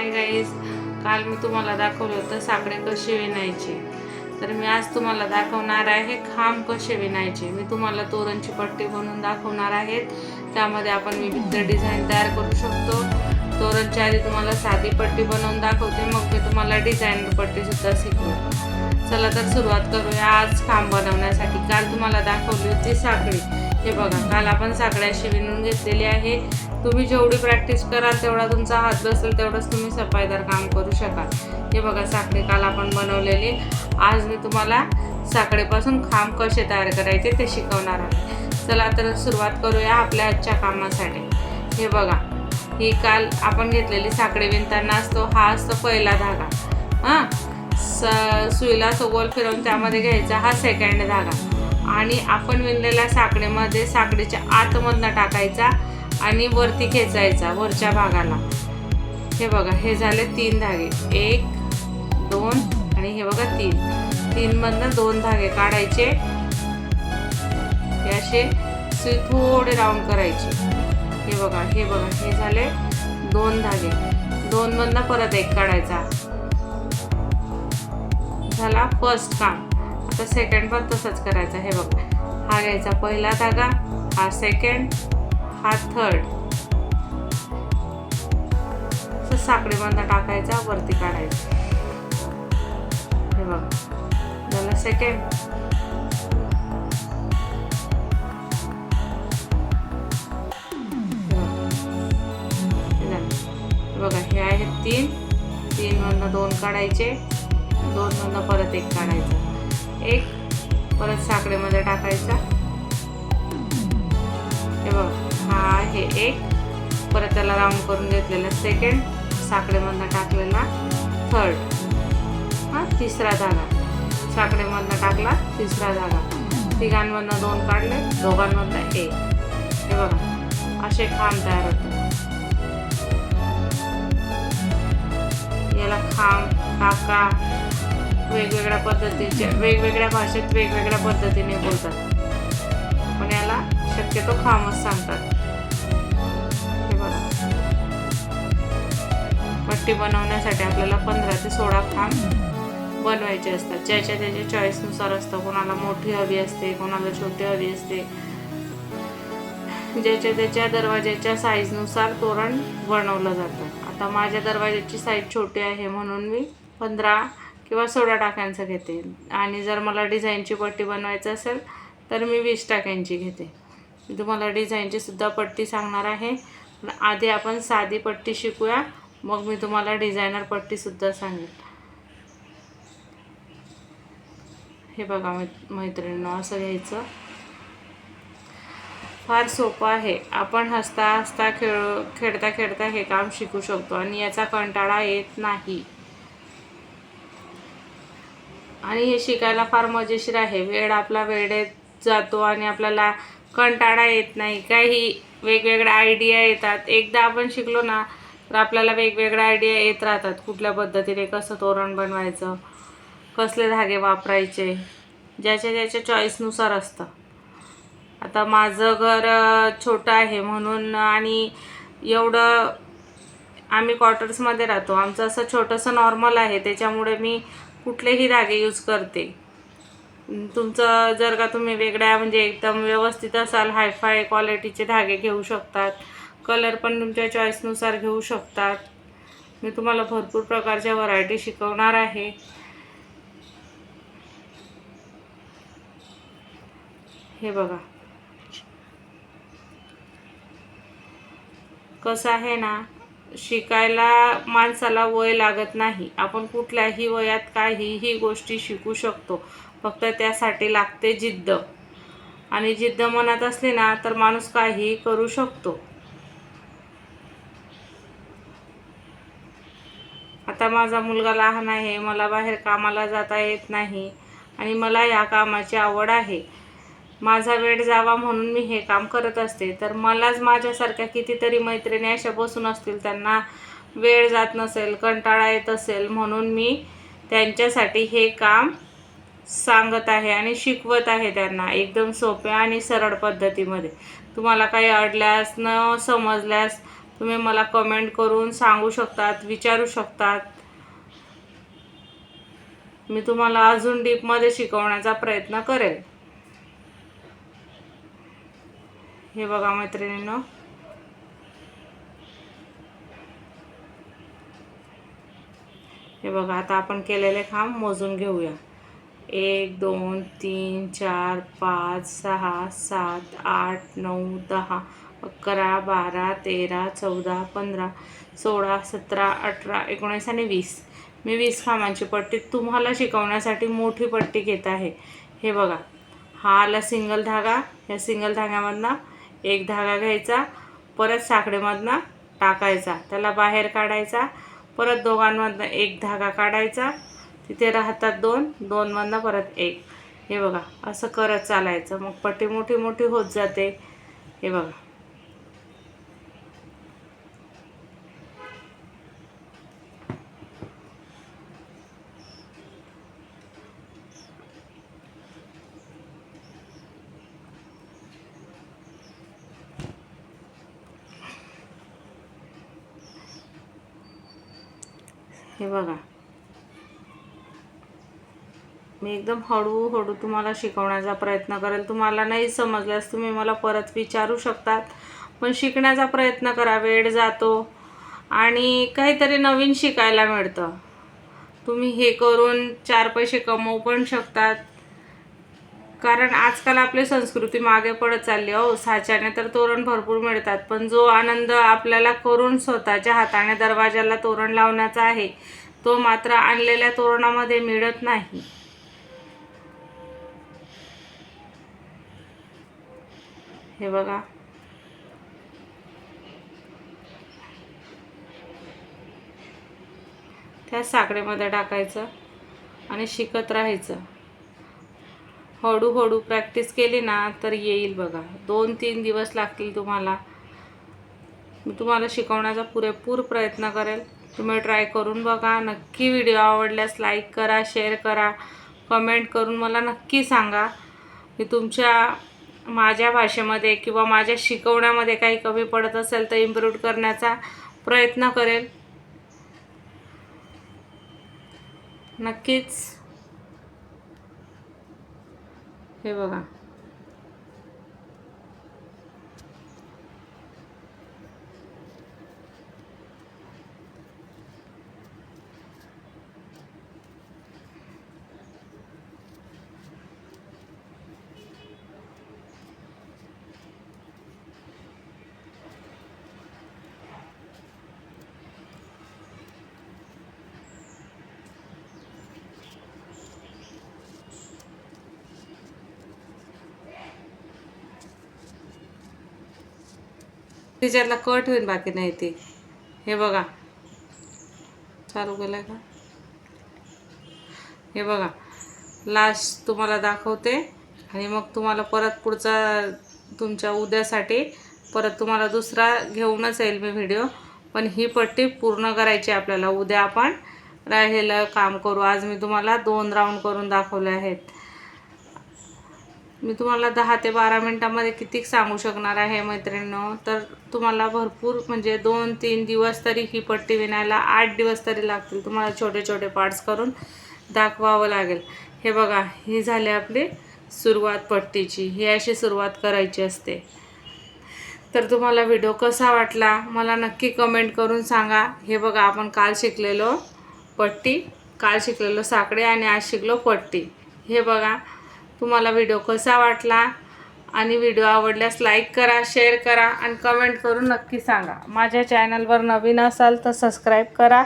Hi guys काल मी तुम्हाला दाखवलं होतं साकडे कसे विणायचे. तर मी आज तुम्हाला दाखवणार आहे खांब कसे विणायचे. मी तुम्हाला तोरणची पट्टी बनवून दाखवणार आहेत. त्यामध्ये आपण विविध डिझाईन तयार करू शकतो. तोरणच्या आधी तुम्हाला साधी पट्टी बनवून दाखवते. मग मी तुम्हाला डिझाईन पट्टीसुद्धा शिकवते चला तर सुरुवात करूया आज खांब बनवण्यासाठी. काल तुम्हाला दाखवली होती साखळी. हे बघा काल आपण साखळ्याशी विणून घेतलेली आहे. तुम्ही जेवढी प्रॅक्टिस कराल तेवढा तुमचा हात बसेल तेवढंच तुम्ही सफाईदार काम करू शकाल. हे बघा साखळी काल आपण बनवलेली. आज मी तुम्हाला साखळीपासून खांब कसे तयार करायचे ते शिकवणार आहे. चला तर सुरुवात करूया आपल्या आजच्या कामासाठी. हे बघा ही काल आपण घेतलेली साखळी विणताना असतो हा असतो पहिला धागा. हां? स सुईला सोगोल फिरवून त्यामध्ये घ्यायचा हा सेकंड धागा. आणि आपण विणलेल्या साखळीमध्ये साखळीच्या आतमधनं टाकायचा आणि वरती खेचायचा वरच्या भागाला. हे बघा हे झाले तीन धागे. एक दोन आणि हे बघा तीन. तीनमधनं दोन धागे काढायचे. हे असे सुई थोडे राऊंड करायचे. हे बघा हे बघा हे झाले दोन धागे. दोनमधनं परत एक काढायचा. झाला फर्स्ट काम. आता सेकंड पण तसंच करायचं. हे बघ. हा घ्यायचा पहिला धागा हा सेकंड हा थर्ड साखळीमधनं टाकायचा वरती काढायचा. हे बघ. झालं सेकंड बघा. हे आहेत तीन. तीन मधनं दोन काढायचे. दोन मधनं परत एक काढायचं. एक परत साखरेमध्ये टाकायचा. हे बघ हा आहे एक. परत त्याला राऊंड करून घेतलेला सेकंड साखळीमधनं टाकलेला थर्ड हा तिसरा धागा. साखळीमधनं टाकला तिसरा धागा. तिघांमधनं दोन काढले दोघांमधनं एक. हे बघा असे खांब तयार होतात. याला खांब टाका. वेगवेगळ्या पद्धतीचे वेगवेगळ्या भाषेत वेगवेगळ्या पद्धतीने बोलतात. पण याला शक्यतो खामच सांगतात. हे बघा. पट्टी बनवण्यासाठी आपल्याला पंधरा ते सोळा खांब बनवायचे असतात. ज्याच्या त्याच्या चॉईसनुसार असतं. कोणाला मोठी हवी असते कोणाला छोटी हवी असते. ज्याच्या त्याच्या दरवाज्याच्या साईजनुसार तोरण बनवलं जातं. आता माझ्या दरवाज्याची साईज छोटी आहे म्हणून मी पंधरा किंवा सोळा टाक्यांचं घेते. आणि जर मला डिझाईनची पट्टी बनवायचं असेल तर मी वीस टाक्यांची घेते. मी तुम्हाला डिझाईनची सुद्धा पट्टी सांगणार आहे. आधी आपण साधी पट्टी शिकूया. मग मी तुम्हाला डिझायनर पट्टीसुद्धा सांगेन हे बघा मै मैत्रिणींना असं घ्यायचं. फार सोपं आहे. आपण हसता हसता खेळ खेळता खेळता हे काम शिकू शकतो आणि याचा कंटाळा येत नाही. आणि हे शिकायला फार मजेशीर आहे. वेळ आपला वेळेत जातो आणि आपल्याला कंटाळा येत नाही. काही वेगवेगळ्या आयडिया येतात. एकदा आपण शिकलो ना तर आपल्याला वेगवेगळ्या आयडिया येत राहतात. कुठल्या पद्धतीने कसं तोरण बनवायचं कसले धागे वापरायचे ज्याच्या ज्याच्या चॉईसनुसार असतं. आता माझं घर छोटं आहे म्हणून आणि एवढं आम्ही क्वार्टर्समध्ये राहतो. आमचं असं छोटंसं नॉर्मल आहे. त्याच्यामुळे मी कुठलेही धागे यूज करते. तुमचं जर का तुम्ही वेगळ्या म्हणजे एकदम व्यवस्थित असाल हायफाय क्वालिटीचे धागे घेऊ शकतात. कलर पण तुमच्या चॉईसनुसार घेऊ शकतात. मी तुम्हाला भरपूर प्रकारच्या व्हरायटी शिकवणार आहे. हे बघा. कसं आहे ना शिकायला माणसाला वय लागत नाही. आपण कुठल्याही वयात काहीही गोष्टी शिकू शकतो. फक्त त्यासाठी लागते जिद्द. आणि जिद्द मनात असली ना तर माणूस काहीही करू शकतो. आता माझा मुलगा लहान आहे मला बाहेर कामाला जाता येत नाही आणि मला या कामाची आवड आहे. माझा वेळ जावा म्हणून मी हे काम करत असते. तर मलाच माझ्यासारख्या कितीतरी मैत्रिणी अशा बसून असतील त्यांना वेळ जात नसेल कंटाळा येत असेल म्हणून मी त्यांच्यासाठी हे काम सांगत आहे आणि शिकवत आहे त्यांना एकदम सोप्या आणि सरळ पद्धतीमध्ये. तुम्हाला काही अडल्यास न समजल्यास तुम्ही मला कमेंट करून सांगू शकतात विचारू शकतात. मी तुम्हाला अजून डीपमध्ये शिकवण्याचा प्रयत्न करेल. हे बघा मैत्रिणींनो. हे बघा आता आपण केलेले खांब मोजून घेऊया. एक दोन तीन चार पाच सहा सात आठ नऊ दहा अकरा बारा तेरा चौदा पंधरा सोळा सतरा अठरा एकोणीस आणि वीस. मी वीस खांबांची पट्टी तुम्हाला शिकवण्यासाठी मोठी पट्टी घेत आहे. हे बघा हा आला सिंगल धागा. या सिंगल धाग्यामधनं एक धागा घ्यायचा परत साखळीमधनं टाकायचा त्याला बाहेर काढायचा परत दोघांमधनं एक धागा काढायचा तिथे राहतात दोन दोनमधनं परत एक. हे बघा असं करत चालायचं. मग पट्टी मोठी मोठी होत जाते. हे बघा. हे बघा. मी एकदम हळूहळू तुम्हाला शिकवण्याचा प्रयत्न करेल. तुम्हाला नाही समजल्यास तुम्ही मला परत विचारू शकतात पण शिकण्याचा प्रयत्न करा. वेळ जातो आणि काहीतरी नवीन शिकायला मिळतं. तुम्ही हे करून चार पैसे कमवू पण शकतात. कारण आजकाल आपली संस्कृती मागे पडत चालली हो साच्याने तर तोरण भरपूर मिळतात पण जो आनंद आपल्याला करून स्वतःच्या हाताने दरवाजाला तोरण लावण्याचा आहे तो मात्र आणलेल्या तोरणामध्ये मिळत नाही. हे बघा. त्या साखरेमध्ये टाकायचं आणि शिकत राहायचं. हळूहळू प्रॅक्टिस केली ना तर येईल बघा. दोन तीन दिवस लागतील तुम्हाला. मी तुम्हाला शिकवण्याचा पुरेपूर प्रयत्न करेल. तुम्ही ट्राय करून बघा. नक्की व्हिडिओ आवडल्यास लाईक करा शेअर करा. कमेंट करून मला नक्की सांगा. की तुमच्या माझ्या भाषेमध्ये किंवा माझ्या शिकवण्यामध्ये काही कमी पडत असेल तर इम्प्रूव्ह करण्याचा प्रयत्न करेल. नक्कीच. हे बघा. तिच्यातला कट होईल बाकी नाही ते. हे बघा. चालू गेलं का? हे बघा. लास्ट तुम्हाला दाखवते. आणि मग तुम्हाला परत पुढचा तुमच्या उद्यासाठी परत तुम्हाला दुसरा घेऊनच येईल मी व्हिडिओ पण ही पट्टी पूर्ण करायची आपल्याला. उद्या आपण राहिलेलं काम करू. आज मी तुम्हाला दोन राऊंड करून दाखवले आहेत. मी तुम्हाला दहा ते बारा मिनटामध्ये किती सांगू शकणार आहे मैत्रिणींनो? तर तुम्हाला भरपूर म्हणजे दोन तीन दिवस तरी ही पट्टी विणायला आठ दिवस तरी लागतील. तुम्हाला छोटे छोटे पार्ट्स करून दाखवावं लागेल. हे बघा ही झाली आपली सुरुवात पट्टीची. ही अशी सुरुवात करायची असते. तर तुम्हाला व्हिडिओ कसा वाटला मला नक्की कमेंट करून सांगा. हे बघा आपण काल शिकलेलो पट्टी काल शिकलेलो साकडे आणि आज शिकलो पट्टी. हे बघा तुम्हाला व्हिडिओ कसा वाटला? आणि व्हिडिओ आवडल्यास लाईक करा शेअर करा आणि कमेंट करून नक्की सांगा. माझ्या चॅनलवर नवीन असाल तर सबस्क्राईब करा.